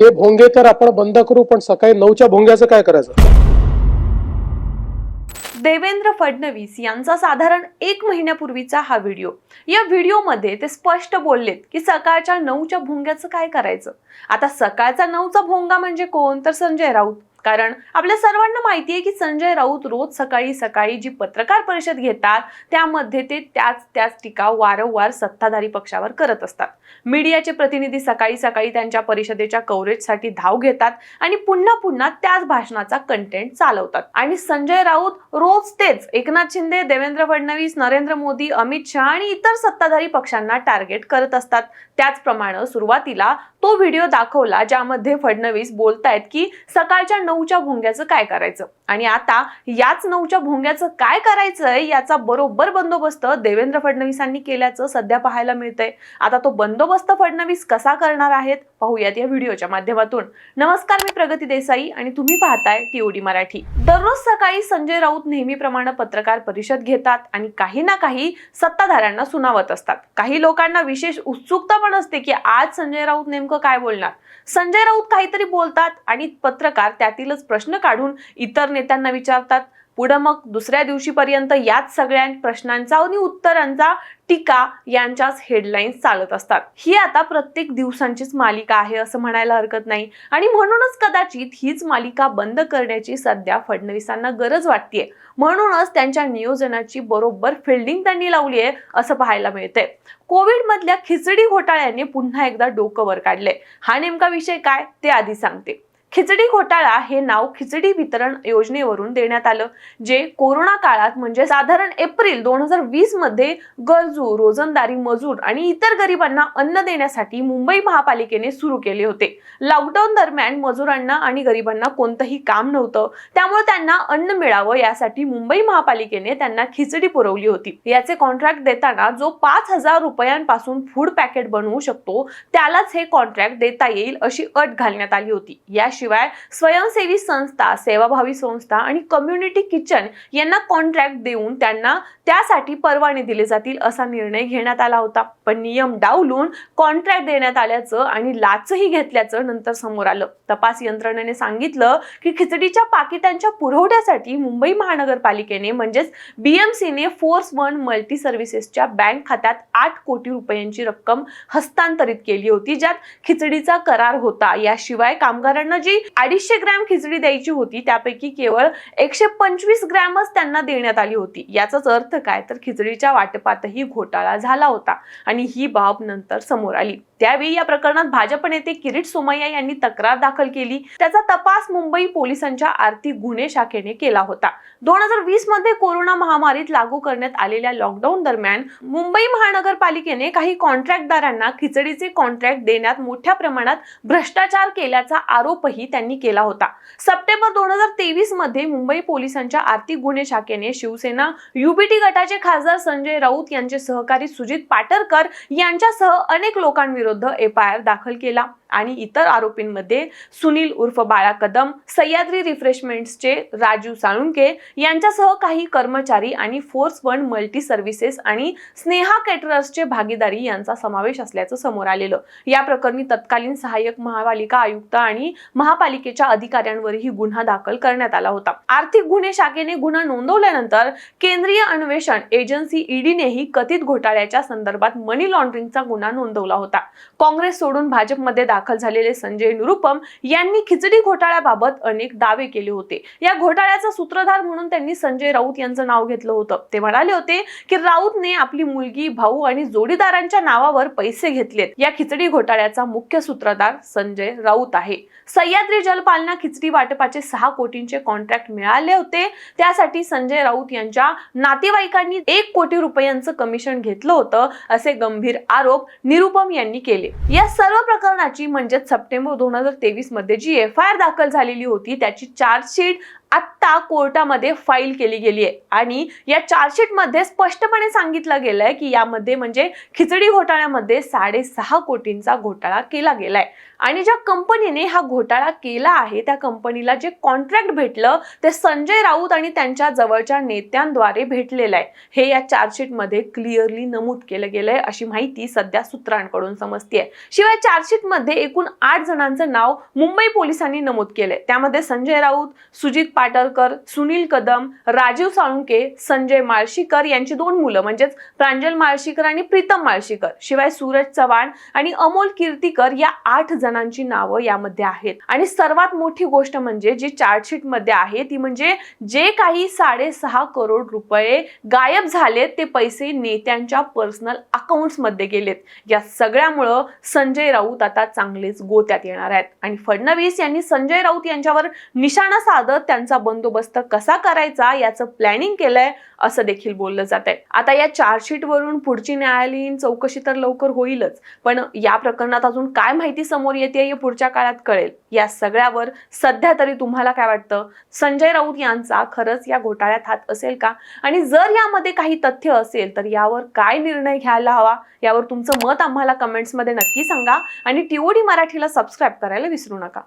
हे भोंगे तर आपण बंद करू पण सकाळी नऊच्या भोंग्याचं काय करायचं? देवेंद्र फडणवीस यांचा साधारण एक महिन्यापूर्वीचा हा व्हिडिओ. या व्हिडिओमध्ये ते स्पष्ट बोललेत की सकाळच्या नऊच्या भोंग्याचं काय करायचं? आता सकाळचा नऊचा भोंगा म्हणजे कोण? तर संजय राऊत. कारण आपल्या सर्वांना माहिती आहे की संजय राऊत रोज सकाळी सकाळी जी पत्रकार परिषद घेतात त्यामध्ये ते त्याच त्याच टीका वारंवार सत्ताधारी पक्षावर करत असतात. मीडियाचे प्रतिनिधी सकाळी सकाळी त्यांच्या परिषदेच्या कव्हरेजसाठी धाव घेतात आणि पुन्हा पुन्हा त्याच भाषणाचा कंटेंट चालवतात. आणि संजय राऊत रोज तेच एकनाथ शिंदे देवेंद्र फडणवीस नरेंद्र मोदी अमित शहा आणि इतर सत्ताधारी पक्षांना टार्गेट करत असतात. त्याचप्रमाणे सुरुवातीला तो व्हिडिओ दाखवला ज्यामध्ये फडणवीस बोलतायत की सकाळच्या नऊच्या भोंग्याचं काय करायचं? आणि आता याच नऊच्या भोंग्याचं काय करायचंय याचा बरोबर बंदोबस्त देवेंद्र फडणवीसांनी केल्याचं सध्या पाहायला मिळतंय. आता तो बंदोबस्त फडणवीस कसा करणार आहेत पाहूयात या व्हिडिओच्या माध्यमातून. नमस्कार मी प्रगती देसाई आणि तुम्ही पाहताय टीओडी मराठी. दररोज सकाळी संजय राऊत नेहमीप्रमाणे पत्रकार परिषद घेतात आणि काही ना काही सत्ताधाऱ्यांना सुनावत असतात. काही लोकांना विशेष उत्सुकता पण असते की आज संजय राऊत नेमकं काय बोलणार? संजय राऊत काहीतरी बोलतात आणि पत्रकार त्यातीलच प्रश्न काढून इतर नेत्यांना विचारतात पुढं मग दुसऱ्या दिवशीपर्यंत याच सगळ्या प्रश्नांचा आणि उत्तरांचा टीका यांच्याच हेडलाईन्स चालत असतात. ही आता प्रत्येक दिवसांचीच मालिका आहे असं म्हणायला हरकत नाही. आणि म्हणूनच कदाचित हीच मालिका बंद करण्याची सध्या फडणवीसांना गरज वाटतेय. म्हणूनच त्यांच्या नियोजनाची बरोबर फिल्डिंग त्यांनी लावली आहे असं पाहायला मिळतंय. कोविड मधल्या खिचडी घोटाळ्याने पुन्हा एकदा डोकं वर काढले हा नेमका विषय काय? ते आधी सांगते. खिचडी घोटाळा हे नाव खिचडी वितरण योजनेवरून देण्यात आलं जे कोरोना काळात म्हणजे साधारण एप्रिल दोन हजार वीसमध्ये गरजू रोजंदारी मजूर आणि इतर गरिबांना अन्न देण्यासाठी मुंबई महापालिकेने सुरू केले होते. लॉकडाऊन दरम्यान मजुरांना आणि गरिबांना कोणतंही काम नव्हतं. त्यामुळे त्यांना अन्न मिळावं यासाठी मुंबई महापालिकेने त्यांना खिचडी पुरवली होती. याचे कॉन्ट्रॅक्ट देताना जो पाच हजार रुपयांपासून फूड पॅकेट बनवू शकतो त्यालाच हे कॉन्ट्रॅक्ट देता येईल अशी अट घालण्यात आली होती. याशिवाय स्वयंसेवी संस्था सेवाभावी संस्था आणि कम्युनिटी किचन यांना कॉन्ट्रॅक्ट देऊन त्यांना त्यासाठी परवाने दिले जातील असा निर्णय घेण्यात आला होता. पण नियम डावलून कॉन्ट्रॅक्ट देण्यात आल्याचं आणि लाचही घेतल्याचं नंतर समोर आलं. तपास यंत्रणेने सांगितलं की खिचडीच्या पाकिटांच्या पुरवठ्यासाठी मुंबई महानगरपालिकेने म्हणजेच बीएमसीने फोर्स वन मल्टी सर्व्हिसेसच्या बँक खात्यात आठ कोटी रुपयांची रक्कम हस्तांतरित केली होती ज्यात खिचडीचा करार होता. याशिवाय कामगारांना जे अडीचशे ग्रॅम खिचडी द्यायची होती. त्यापैकी केवळ एकशे पंचवीस ग्रॅमच त्यांना देण्यात आली होती. याचाच अर्थ काय? तर खिचडीच्या वाटपातही घोटाळा झाला होता आणि ही बाब नंतर समोर आली. त्यावेळी या प्रकरणात भाजप नेते किरीट सोमय्या यांनी तक्रार दाखल केली. त्याचा तपास मुंबई पोलिसांच्या आर्थिक गुन्हे शाखेने केला होता. दोन हजार वीसमध्ये कोरोना महामारीत लागू करण्यात आलेल्या लॉकडाऊन दरम्यान मुंबई महानगरपालिकेने काही कॉन्ट्रॅक्टदारांना खिचडीचे कॉन्ट्रॅक्ट देण्यात मोठ्या प्रमाणात भ्रष्टाचार केल्याचा आरोपही त्यांनी केला होता. सप्टेंबर दोन हजार तेवीसमध्ये मुंबई पोलिसांच्या आर्थिक गुन्हे शाखेने शिवसेना युबीटी गटाचे खासदार संजय राऊत यांचे सहकारी सुजित पाटरकर यांच्यासह अनेक लोकांविरोधात विरुद्ध एफआयआर दाखल केला. आणि इतर आरोपींमध्ये सुनील उर्फ बाळा कदम सह्याद्री रिफ्रेशमेंट्सचे राजू साळुंके यांच्यासह काही कर्मचारी आणि फोर्स वन मल्टी सर्व्हिसेस आणि स्नेहा कॅटरर्सचे भागीदारी यांचा समावेश असल्याचं समोर आलेलं. या प्रकरणी तत्कालीन सहाय्यक महापालिका आयुक्त आणि महापालिकेच्या अधिकाऱ्यांवरही गुन्हा दाखल करण्यात आला होता. आर्थिक गुन्हे शाखेने गुन्हा नोंदवल्यानंतर केंद्रीय अन्वेषण एजन्सी ईडीनेही कथित घोटाळ्याच्या संदर्भात मनी लॉन्ड्रिंगचा गुन्हा नोंदवला होता. काँग्रेस सोडून भाजपमध्ये दाखल झालेले संजय निरुपम यांनी खिचडी घोटाळ्याबाबत अनेक दावे केले होते. या घोटाळ्याचा सूत्रधार म्हणून त्यांनी संजय राऊत यांचं नाव घेतलं होतं. ते म्हणाले होते की राऊतने आपली मुलगी भाऊ आणि जोडीदारांच्या नावावर पैसे घेतलेत. या खिचडी घोटाळ्याचा मुख्य सूत्रधार संजय राऊत आहे. सह्याद्री जलपालना खिचडी वाटपाचे सहा कोटींचे कॉन्ट्रॅक्ट मिळाले होते. त्यासाठी संजय राऊत यांच्या नातेवाईकांनी एक कोटी रुपयांचं कमिशन घेतलं होतं असे गंभीर आरोप निरुपम यांनी केले. या सर्व प्रकरणाची म्हणजेच सप्टेंबर दोन हजार तेवीसमध्ये जी एफ आय आर दाखल झालेली होती त्याची चार्जशीट आत्ता कोर्टामध्ये फाईल केली गेली आहे. आणि या चार्जशीटमध्ये स्पष्टपणे सांगितलं गेलंय की यामध्ये म्हणजे खिचडी घोटाळ्यामध्ये साडेसहा कोटींचा घोटाळा केला गेलाय. आणि ज्या कंपनीने हा घोटाळा केला आहे त्या कंपनीला जे कॉन्ट्रॅक्ट भेटलं ते संजय राऊत आणि त्यांच्या जवळच्या नेत्यांद्वारे भेटलेलं आहे. हे या चार्जशीटमध्ये क्लिअरली नमूद केलं गेलंय अशी माहिती सध्या सूत्रांकडून समजते शिवाय चार्जशीट मध्ये एकूण आठ जणांचं नाव मुंबई पोलिसांनी नमूद केलंय. त्यामध्ये संजय राऊत सुजित पाटरकर सुनील कदम राजीव साळुंके संजय माळशीकर यांची दोन मुलं म्हणजेच प्रांजल माळशीकर आणि प्रीतम माळशीकर. शिवाय सूरज चव्हाण आणि अमोल कीर्तीकर या आठ जणांची नावं यामध्ये आहेत. आणि सर्वात मोठी गोष्ट म्हणजे जी चार्जशीटमध्ये आहे ती म्हणजे जे काही साडेसहा करोड रुपये गायब झालेत ते पैसे नेत्यांच्या पर्सनल अकाउंट्समध्ये गेलेत. या सगळ्यामुळं संजय राऊत आता चांगलेच गोत्यात येणार आहेत. आणि फडणवीस यांनी संजय राऊत यांच्यावर निशाणा साधत त्यांचा बंदोबस्त कसा करायचा याचं प्लॅनिंग केलंय असं देखील बोललं जात आहे आता या चार्जशीट वरून पुढची न्यायालयीन चौकशी तर लवकर होईलच. पण या प्रकरणात अजून काय माहिती समोर येते हे पुढच्या काळात कळेल. या सगळ्यावर सध्या तरी तुम्हाला काय वाटतं? संजय राऊत यांचा खरंच या घोटाळ्यात हात असेल का? आणि जर यामध्ये काही तथ्य असेल तर यावर काय निर्णय घ्यायला हवा? यावर तुमचं मत आम्हाला कमेंट्समध्ये नक्की सांगा. आणि मराठीला सबस्क्राईब करायला विसरू नका.